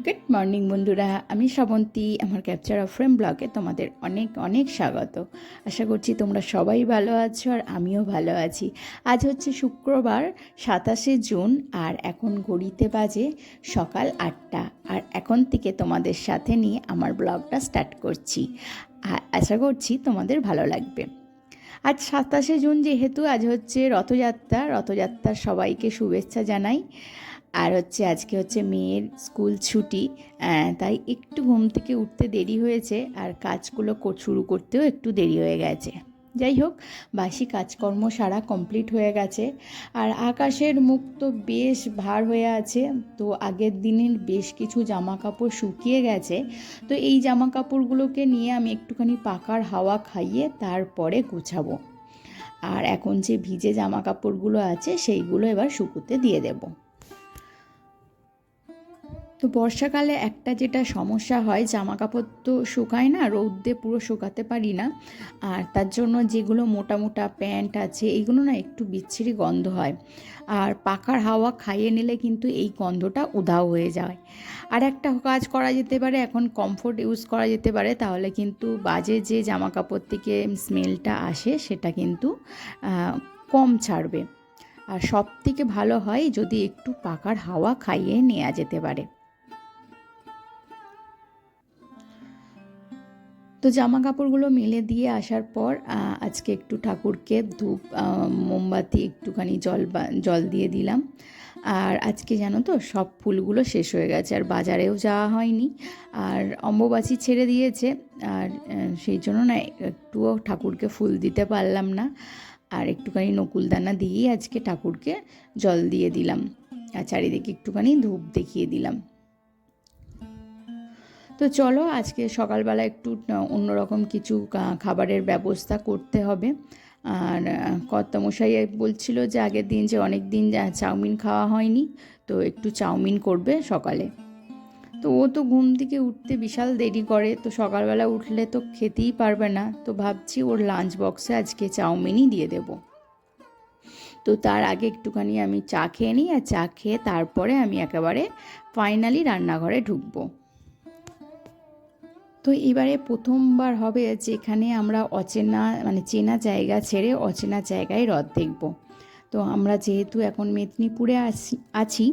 Good morning বন্ধুরা। আমি শ্রাবন্তী, আমার ক্যাপচার অফ ফ্রেম ব্লগে তোমাদের অনেক অনেক স্বাগত। আশা করছি তোমরা সবাই ভালো আছো আর আমিও ভালো আছি। আজ হচ্ছে শুক্রবার, সাতাশে জুন, আর এখন ঘড়িতে বাজে সকাল আটটা। আর এখন থেকে তোমাদের সাথে নিয়ে আমার ব্লগটা স্টার্ট করছি। আশা করছি তোমাদের ভালো লাগবে। আজ সাতাশে জুন যেহেতু, আজ হচ্ছে রথযাত্রা। রথযাত্রার সবাইকে শুভেচ্ছা জানাই। আর হচ্ছে আজকে হচ্ছে মেয়ের স্কুল ছুটি তাই একটু ঘুম থেকে উঠতে দেরি হয়েছে আর কাজগুলো শুরু করতেও একটু দেরি হয়ে গেছে। যাই হোক, বাসি কাজকর্ম সারা কমপ্লিট হয়ে গেছে আর আকাশের মুখ তো বেশ ভার হয়ে আছে, তো আগের দিনের বেশ কিছু জামা কাপড় শুকিয়ে গেছে, তো এই জামা কাপড়গুলোকে নিয়ে আমি একটুখানি পাকার হাওয়া খাইয়ে তারপরে গুছাবো। আর এখন যে ভিজে জামা কাপড়গুলো আছে, সেইগুলো এবার শুকুতে দিয়ে দেবো। তো বর্ষাকালে একটা যেটা সমস্যা হয় জামা কাপড় তো শুকায় না রৌদ্রে পুরো শুকাতে পারি না। আর তার জন্য যেগুলো মোটা মোটা প্যান্ট আছে, এগুলো না একটু বিচ্ছিরি গন্ধ হয়। আর পাকার হাওয়া খাইয়ে নিলে কিন্তু এই গন্ধটা উধাও হয়ে যায়। আর একটা কাজ করা যেতে পারে, এখন কমফোর্ট ইউজ করা যেতে পারে, তাহলে কিন্তু বাজে যে জামা কাপড় থেকে স্মেলটা আসে, সেটা কিন্তু কম ছাড়বে। আর সব থেকে ভালো হয় যদি একটু পাকার হাওয়া খাইয়ে নেওয়া যেতে পারে। তো জামা কাপড়গুলো মেলে দিয়ে আসার পর আজকে একটু ঠাকুরকে ধূপ মোমবাতি একটুখানি জল জল দিয়ে দিলাম। আর আজকে জানো তো, সব ফুলগুলো শেষ হয়ে গেছে, আর বাজারেও যাওয়া হয়নি। আর অম্বুবাচি ছেড়ে দিয়েছে, আর সেই জন্য না একটুও ঠাকুরকে ফুল দিতে পারলাম না। আর একটুখানি নকুলদানা দিয়েই আজকে ঠাকুরকে জল দিয়ে দিলাম। আর চারিদিকে একটুখানি ধূপ দেখিয়ে দিলাম। তো চলো আজকে সকালবেলা একটু অন্যরকম কিছু খাবারের ব্যবস্থা করতে হবে। আর কর্তামশাই বলছিল যে আগের দিন যে অনেক দিন চাউমিন খাওয়া হয়নি, তো একটু চাউমিন করবে সকালে। তো ও তো ঘুম থেকে উঠতে বিশাল দেরি করে, তো সকালবেলা উঠলে তো খেতেই পারবে না। তো ভাবছি ওর লাঞ্চ বক্সে আজকে চাউমিনই দিয়ে দেবো। তো তার আগে একটুখানি আমি চা খেয়ে নিই, আর চা খেয়ে তারপরে আমি একেবারে ফাইনালি রান্নাঘরে ঢুকবো। তো এবারে প্রথমবার হবে যেখানে আমরা অচেনা মানে চেনা জায়গা ছেড়ে অচেনা জায়গায় হ্রদ দেখব। তো আমরা যেহেতু এখন মেদিনীপুরে আছি আছি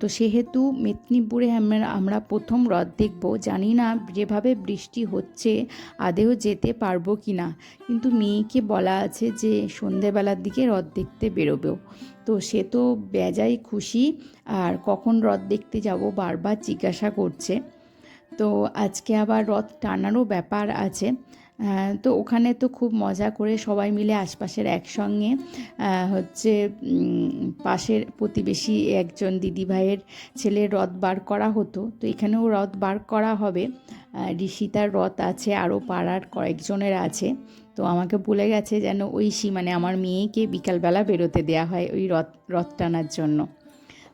তো সেহেতু মেদিনীপুরে আমরা আমরা প্রথম হ্রদ দেখব। জানি না যেভাবে বৃষ্টি হচ্ছে, আদেও যেতে পারব কি না কিন্তু মেয়েকে বলা আছে যে সন্ধেবেলার দিকে হ্রদ দেখতে বেরোবেও তো সে তো বেজায় খুশি, আর কখন হ্রদ দেখতে যাব বারবার জিজ্ঞাসা করছে। তো আজকে আবার রথ টানারও ব্যাপার আছে। তো ওখানে তো খুব মজা করে সবাই মিলে আশপাশের একসঙ্গে হচ্ছে পাশের প্রতিবেশী একজন দিদিভাইয়ের ছেলে রথ বার করা হতো। তো এখানেও রথ বার করা হবে। ঋষিতার রথ আছে, আরও পাড়ার কয়েকজনের আছে। তো আমাকে বলে গেছে যেন ঐশী মানে আমার মেয়েকে বিকালবেলা বেরোতে দেওয়া হয় ওই রথ রথ টানার জন্য।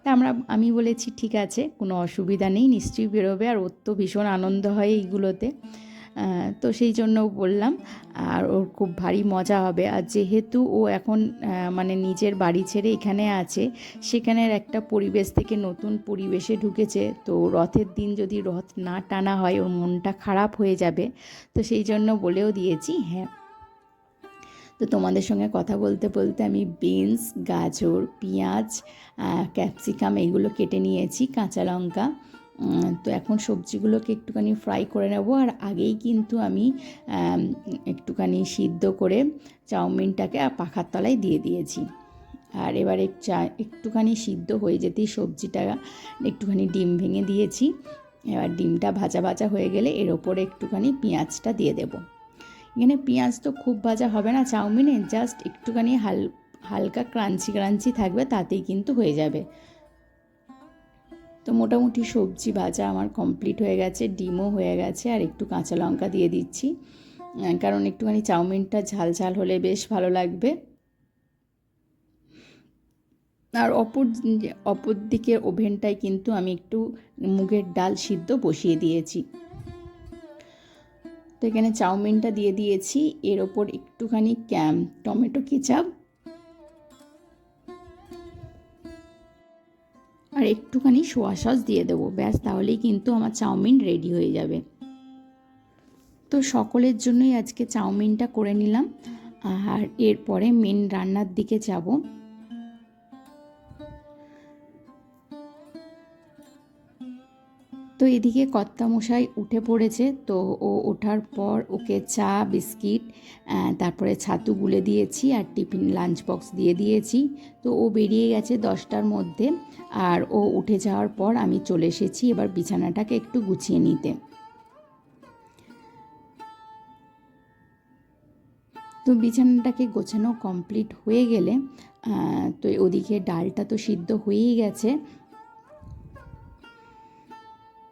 তা আমরা, আমি বলেছি, ঠিক আছে, কোনো অসুবিধা নেই, নিশ্চয়ই বেরোবে। আর ওর তো ভীষণ আনন্দ হয় এইগুলোতে। তো সেই জন্য বললাম, আর ওর খুব ভারী মজা হবে। আর যেহেতু ও এখন মানে নিজের বাড়ি ছেড়ে এখানে আছে, সেখানের একটা পরিবেশ থেকে নতুন পরিবেশে ঢুকেছে, তো রথের দিন যদি রথ না টানা হয়, ওর মনটা খারাপ হয়ে যাবে। তো সেই জন্য বলেও দিয়েছি হ্যাঁ তো তোমাদের সঙ্গে কথা বলতে বলতে আমি বিনস, গাজর, পেঁয়াজ ক্যাপসিকাম এইগুলো কেটে নিয়েছি, কাঁচা লঙ্কা। তো এখন সবজিগুলোকে একটুখানি ফ্রাই করে নেব আর আগেই কিন্তু আমি একটুখানি সিদ্ধ করে চাউমিনটাকে পাখার তলায় দিয়ে দিয়েছি। আর এবারে চা, একটুখানি সিদ্ধ হয়ে যেতেই সবজিটা একটুখানি ডিম ভেঙে দিয়েছি। এবার ডিমটা ভাজা ভাজা হয়ে গেলে এর ওপরে একটুখানি পেঁয়াজটা দিয়ে দেবো। এখানে পেঁয়াজ তো খুব ভাজা হবে না, চাউমিনে জাস্ট একটুখানি হাল, হালকা ক্রাঞ্চি ক্রাঞ্চি থাকবে, তাতেই কিন্তু হয়ে যাবে। তো মোটামুটি সবজি ভাজা আমার কমপ্লিট হয়ে গেছে, ডিমও হয়ে গেছে, আর একটু কাঁচা লঙ্কা দিয়ে দিচ্ছি। কারণ একটুখানি চাউমিনটা ঝাল ঝাল হলে বেশ ভালো লাগবে। আর অপর অপর দিকের ওভেনটায় কিন্তু আমি একটু মুগের ডাল সিদ্ধ বসিয়ে দিয়েছি। তো এখানে চাউমিনটা দিয়ে দিয়েছি। এর ওপর একটুখানি ক্যাম, টমেটো কেচাপ। আর একটুখানি সোয়া সস দিয়ে দেবো। ব্যাস, তাহলেই কিন্তু আমার চাউমিন রেডি হয়ে যাবে। তো সকলের জন্যই আজকে চাউমিনটা করে নিলাম। আর এরপরে মেন রান্নার দিকে যাব। তো এদিকে কর্তামশাই উঠে পড়েছে, তো ও ওঠার পর ওকে চা, বিস্কিট তারপরে ছাতু গুলে দিয়েছি আর টিফিন লাঞ্চ বক্স দিয়ে দিয়েছি। তো ও বেরিয়ে গেছে দশটার মধ্যে আর ও উঠে যাওয়ার পর আমি চলে এসেছি এবার বিছানাটাকে একটু গুছিয়ে নিতে। তো বিছানাটাকে গোছানো কমপ্লিট হয়ে গেলে তো ওদিকে ডালটা তো সিদ্ধ হয়েই গেছে।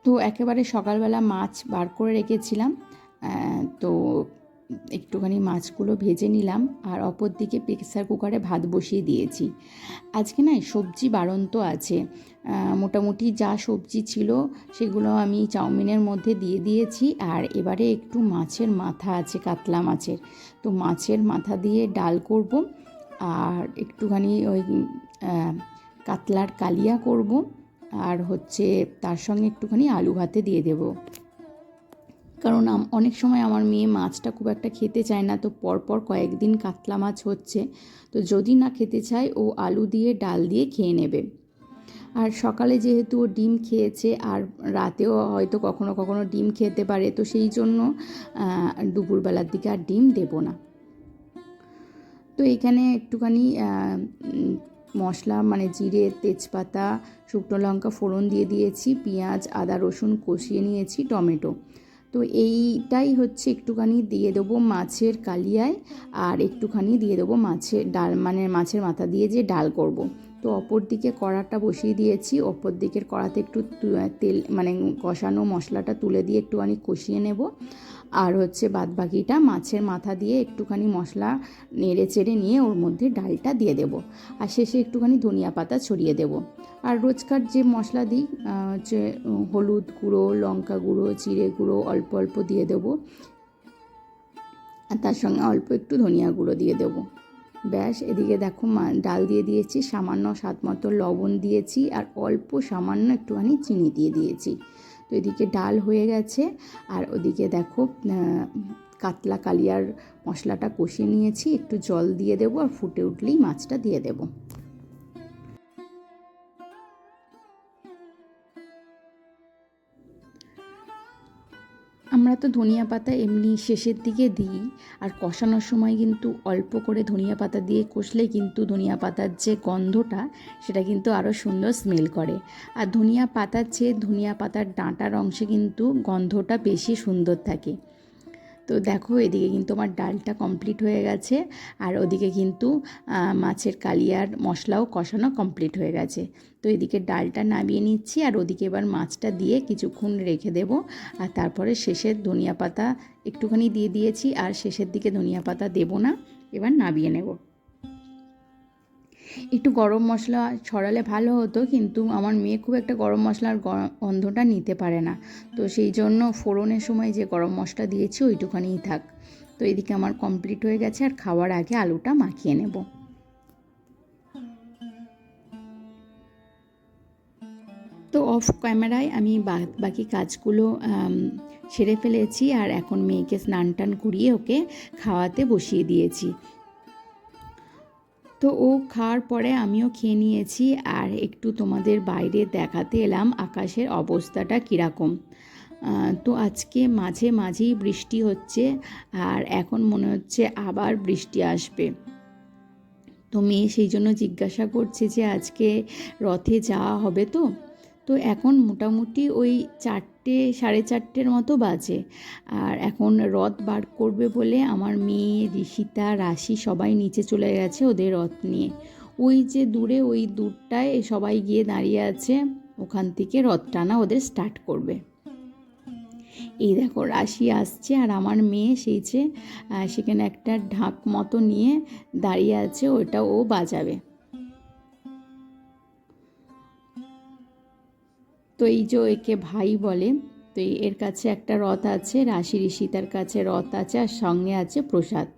তো একেবারে সকালবেলা মাছ বার করে রেখেছিলাম তো একটুখানি মাছগুলো ভেজে নিলাম আর অপর দিকে প্রেসার কুকারে ভাত বসিয়ে দিয়েছি। আজকে না সবজি বাড়ন্ত আছে মোটামুটি যা সবজি ছিল সেগুলো আমি চাউমিনের মধ্যে দিয়ে দিয়েছি আর এবারে একটু মাছের মাথা আছে, কাতলা মাছের। তো মাছের মাথা দিয়ে ডাল করব আর একটুখানি ওই কাতলার কালিয়া করব। আর হচ্ছে তার সঙ্গে একটুখানি আলু ভাতে দিয়ে দেব। কারণ অনেক সময় আমার মেয়ে মাছটা খুব একটা খেতে চায় না, তো পরপর কয়েকদিন কাতলা মাছ হচ্ছে, তো যদি না খেতে চায়, ও আলু দিয়ে, ডাল দিয়ে খেয়ে নেবে। আর সকালে যেহেতু ও ডিম খেয়েছে, আর রাতেও হয়তো কখনো কখনো ডিম খেতে পারে, তো সেই জন্য দুপুরবেলার দিকে আর ডিম দেব না। তো এখানে একটুখানি মশলা মানে জিরে, তেজপাতা, শুকনো লঙ্কা ফোড়ন দিয়ে দিয়েছি, পেঁয়াজ, আদা, রসুন কষিয়ে নিয়েছি, টমেটো তো এইটাই হচ্ছে একটুখানি দিয়ে দেবো মাছের কালিয়ায় আর একটুখানি দিয়ে দেবো মাছের ডাল মানে মাছের মাথা দিয়ে যে ডাল করব। তো অপর দিকে কড়াটা বসিয়ে দিয়েছি, অপর দিকের কড়াতে একটু তেল মানে কষানো মশলাটা তুলে দিয়ে একটুখানি কষিয়ে নেব আর হচ্ছে বাদ বাকিটা মাছের মাথা দিয়ে একটুখানি মশলা নেড়ে চেড়ে নিয়ে ওর মধ্যে ডালটা দিয়ে দেব। আর শেষে একটুখানি ধনিয়া পাতা ছড়িয়ে দেব। আর রোজকার যে মশলা দিই হচ্ছে হলুদ গুঁড়ো, লঙ্কা গুঁড়ো, জিরে গুঁড়ো অল্প অল্প দিয়ে দেব। আর তার সঙ্গে অল্প একটু ধনিয়া গুঁড়ো দিয়ে দেবো। ব্যাস, এদিকে দেখো ডাল দিয়ে দিয়েছি, সামান্য স্বাদ মতো লবণ দিয়েছি, আর অল্প সামান্য একটুখানি চিনি দিয়ে দিয়েছি। তো এদিকে ডাল হয়ে গেছে আর ওদিকে দেখো কাতলা কালিয়ার মশলাটা কষিয়ে নিয়েছি, একটু জল দিয়ে দেবো আর ফুটে উঠলেই মাছটা দিয়ে দেবো। তো ধনিয়া পাতা এমনি শেষের দিকে দিই, আর কষানোর সময় কিন্তু অল্প করে ধনিয়া পাতা দিয়ে কষলে কিন্তু ধনিয়া পাতার যে গন্ধটা, সেটা কিন্তু আরও সুন্দর স্মেল করে। আর ধনিয়া পাতার চেয়ে ধনিয়া পাতার ডাঁটার অংশে কিন্তু গন্ধটা বেশি সুন্দর থাকে। তো দেখো, এদিকে কিন্তু আমার ডালটা কমপ্লিট হয়ে গেছে আর ওদিকে কিন্তু মাছের কালিয়ার মশলাও কষানো কমপ্লিট হয়ে গেছে। তো এদিকে ডালটা নামিয়ে নিচ্ছি আর ওদিকে এবার মাছটা দিয়ে কিছুক্ষণ রেখে দেব। আর তারপরে শেষের ধনিয়া পাতা একটুখানি দিয়ে দিয়েছি আর শেষের দিকে ধনিয়া পাতা দেবো না, এবার নামিয়ে নেব। একটু গরম মশলা ছড়ালে ভালো হতো, কিন্তু আমার মেয়ে খুব একটা গরম মশলার গন্ধটা নিতে পারে না। তো সেই জন্য ফোড়নের সময় যে গরম মশলা দিয়েছি ওইটুখানিই থাক। তো এদিকে আমার কমপ্লিট হয়ে গেছে আর খাওয়ার আগে আলুটা মাখিয়ে নেব। তো অফ ক্যামেরায় আমি বাকি কাজগুলো সেরে ফেলেছি আর এখন মেয়েকে স্নান টান করিয়ে ওকে খাওয়াতে বসিয়ে দিয়েছি। তো ও খাওয়ার পরে আমিও খেয়ে নিয়েছি। আর একটু তোমাদের বাইরে দেখাতে এলাম আকাশের অবস্থাটা কীরকম। তো আজকে মাঝে মাঝেই বৃষ্টি হচ্ছে আর এখন মনে হচ্ছে আবার বৃষ্টি আসবে। তো মেয়ে সেই জন্য জিজ্ঞাসা করছে যে আজকে রথে যাওয়া হবে তো? তো এখন মোটামুটি ওই চারটে সাড়ে চারটের মতো বাজে। আর এখন রথ বার করবে বলে আমার মেয়ে, ঋষিতা, রাশি সবাই নিচে চলে গেছে ওদের রথ নিয়ে। ওই যে দূরে, ওই দূরটায় সবাই গিয়ে দাঁড়িয়ে আছে, ওখান থেকে রথ টানা ওদের স্টার্ট করবে। এই দেখো, রাশি আসছে আর আমার মেয়ে সেই যে সেখানে একটা ঢাক মতো নিয়ে দাঁড়িয়ে আছে, ওটা ও বাজাবে। তো এই যে একে ভাই বলে, তো এর কাছে একটা রথ আছে, রাশি ঋষিতার কাছে রথ আছে আর সঙ্গে আছে প্রসাদ।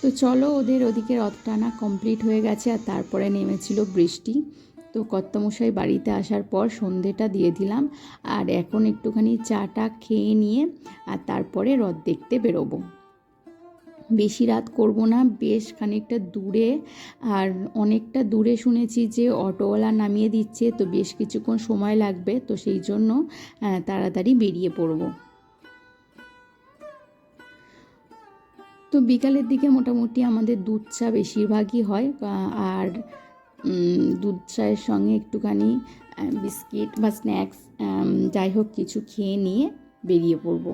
তো চলো ওদের ওদিকে রথ টানা কমপ্লিট হয়ে গেছে আর তারপরে নেমেছিল বৃষ্টি। তো কর্তামশাই বাড়িতে আসার পর সন্ধেটা দিয়ে দিলাম আর এখন একটুখানি চাটা খেয়ে নিয়ে আর তারপরে রথ দেখতে বেরোবো। বেশি রাত করব না, বেশ খানিকটা দূরে। আর অনেকটা দূরে শুনেছি যে অটোওয়ালা নামিয়ে দিচ্ছে, তো বেশ কিছুক্ষণ সময় লাগবে, তো সেই জন্য তাড়াতাড়ি বেরিয়ে পড়ব। তো বিকালের দিকে মোটামুটি আমাদের দুধ চা বেশিরভাগই হয় আর দুধ চায়ের সঙ্গে একটুখানি বিস্কিট বা স্ন্যাক্স যাই হোক কিছু খেয়ে নিয়ে বেরিয়ে পড়ব।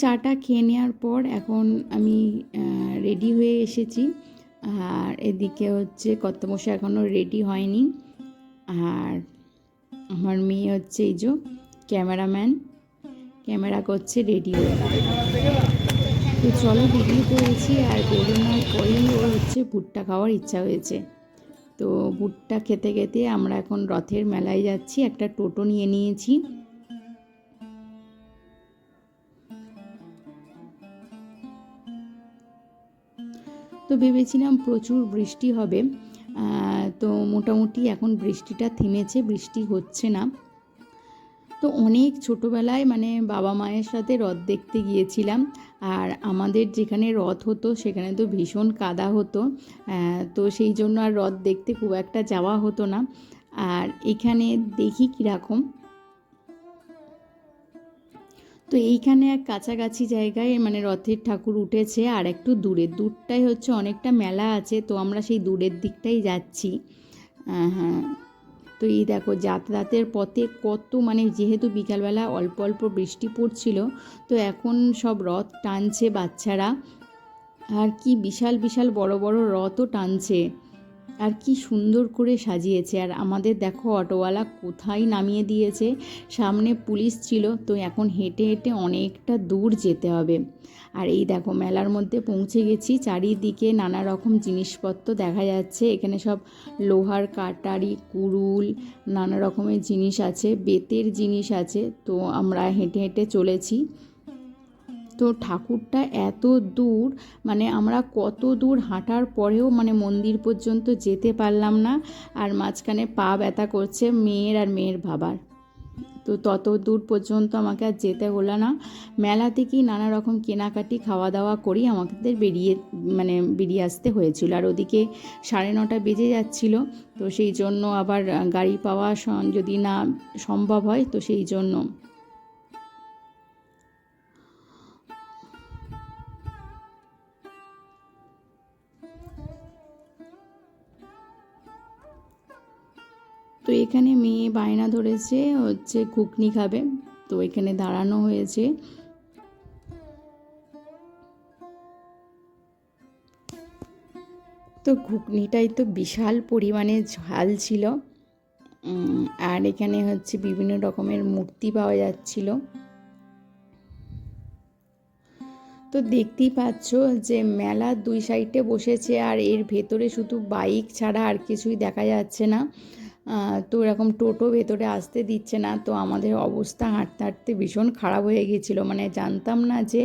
চাটা খেয়ে নেওয়ার পর এখন আমি রেডি হয়ে এসেছি। আর এদিকে হচ্ছে কর্তমশাই এখনও রেডি হয়নি। আর আমার মেয়ে হচ্ছে এই যে ক্যামেরাম্যান ক্যামেরা করছে রেডি হয়ে। তো চলো বেরিয়ে পড়েছি আর বেরোনোর পরেই ওর হচ্ছে ভুট্টা খাওয়ার ইচ্ছা হয়েছে। তো ভুট্টা খেতে খেতে আমরা এখন রথের মেলায় যাচ্ছি, একটা টোটো নিয়ে নিয়েছি। তো ভেবেছিলাম প্রচুর বৃষ্টি হবে তো মোটামুটি এখন বৃষ্টিটা থেমেছে, বৃষ্টি হচ্ছে না। তো অনেক ছোটোবেলায় মানে বাবা মায়ের সাথে রথ দেখতে গিয়েছিলাম, আর আমাদের যেখানে রথ হতো সেখানে তো ভীষণ কাদা হতো তো সেই জন্য আর রথ দেখতে খুব একটা যাওয়া হতো না। আর এখানে দেখি কীরকম তো এইখানে এক কাছাকাছি জায়গায় মানে রথের ঠাকুর উঠেছে আর একটু দূরে দূরটাই হচ্ছে অনেকটা মেলা আছে, তো আমরা সেই দূরের দিকটাই যাচ্ছি। হ্যাঁ। তো এই দেখো, যাতায়াতের পথে কত মানে যেহেতু বিকালবেলা অল্প অল্প বৃষ্টি পড়ছিল, তো এখন সব রথ টানছে বাচ্চারা। আর কি বিশাল বিশাল বড় বড় রথও টানছে। আর কি সুন্দর করে সাজিয়েছে। আর আমাদের দেখো অটোওয়ালা কোথায় নামিয়ে দিয়েছে? সামনে পুলিশ ছিল, তো এখন হেঁটে হেঁটে অনেকটা দূর যেতে হবে। আর এই দেখো মেলার মধ্যে পৌঁছে গেছি। চারিদিকে নানা রকম জিনিসপত্র দেখা যাচ্ছে। এখানে সব লোহার কাটারি কুড়ুল নানা রকমের জিনিস আছে, বেতের জিনিস আছে। তো আমরা হেঁটে হেঁটে চলেছি। তো ঠাকুরটা এত দূর মানে আমরা কত দূর হাঁটার পরেও মানে মন্দির পর্যন্ত যেতে পারলাম না। আর মাঝখানে পা ব্যথা করছে মেয়ের আর মেয়ের বাবার। তো তত দূর পর্যন্ত আমাকে আর যেতে হলো না। মেলা থেকেই নানা রকম কেনাকাটি খাওয়া দাওয়া করি আমাদের বেরিয়ে মানে বেরিয়ে আসতে হয়েছিল। আর ওদিকে সাড়ে নটা বেজে যাচ্ছিল, তো সেই জন্য আবার গাড়ি পাওয়া যদি না সম্ভব হয়, তো সেই জন্য। এখানে মেয়ে বায়না ধরেছে, হচ্ছে ঘুগনি খাবে। তো এখানে দাঁড়ানো হয়েছে। তো ঘুগনিটাই তো বিশাল পরিমাণে ঝাল ছিল। আর এখানে হচ্ছে বিভিন্ন রকমের মূর্তি পাওয়া যাচ্ছিল। তো দেখতেই পাচ্ছ যে মেলা দুই সাইডে বসেছে, আর এর ভেতরে শুধু বাইক ছাড়া আর কিছুই দেখা যাচ্ছে না। তো এরকম টোটো ভেতরে আসতে দিচ্ছে না, তো আমাদের অবস্থা হাঁটতে হাঁটতে ভীষণ খারাপ হয়ে গিয়েছিল মানে জানতাম না যে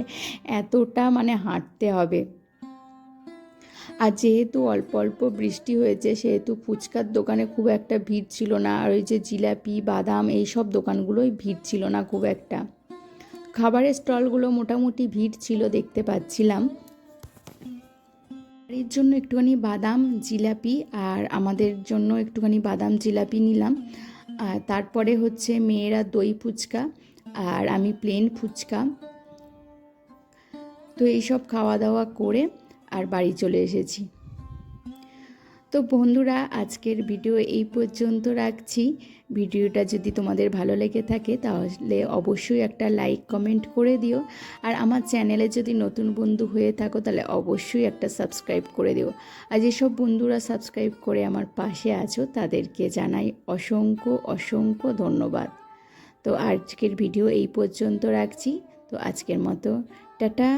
এতটা মানে হাঁটতে হবে। আর যেহেতু অল্প অল্প বৃষ্টি হয়েছে, সেহেতু ফুচকার দোকানে খুব একটা ভিড় ছিল না। আর ওই যে জিলাপি, বাদাম এই সব দোকানগুলোই ভিড় ছিল না খুব একটা। খাবারের স্টলগুলো মোটামুটি ভিড় ছিল, দেখতে পাচ্ছিলাম। এর জন্য একটুখানি বাদাম, জিলাপি আর আমাদের জন্য একটুখানি বাদাম, জিলাপি নিলাম। আর তারপরে হচ্ছে মেয়েরা দই ফুচকা আর আমি প্লেন ফুচকা। তো এইসব খাওয়া দাওয়া করে আর বাড়ি চলে এসেছি। তো বন্ধুরা, আজকের ভিডিও এই পর্যন্ত রাখছি। ভিডিওটা যদি তোমাদের ভালো লেগে থাকে, তাহলে অবশ্যই একটা লাইক, কমেন্ট করে দিও। আর আমার চ্যানেলে যদি নতুন বন্ধু হয়ে থাকো, তাহলে অবশ্যই একটা সাবস্ক্রাইব করে দিও। আর যেসব বন্ধুরা সাবস্ক্রাইব করে আমার পাশে আছো, তাদেরকে জানাই অসংখ্য অসংখ্য ধন্যবাদ। তো আজকের ভিডিও এই পর্যন্ত রাখছি। তো আজকের মতো, টাটা।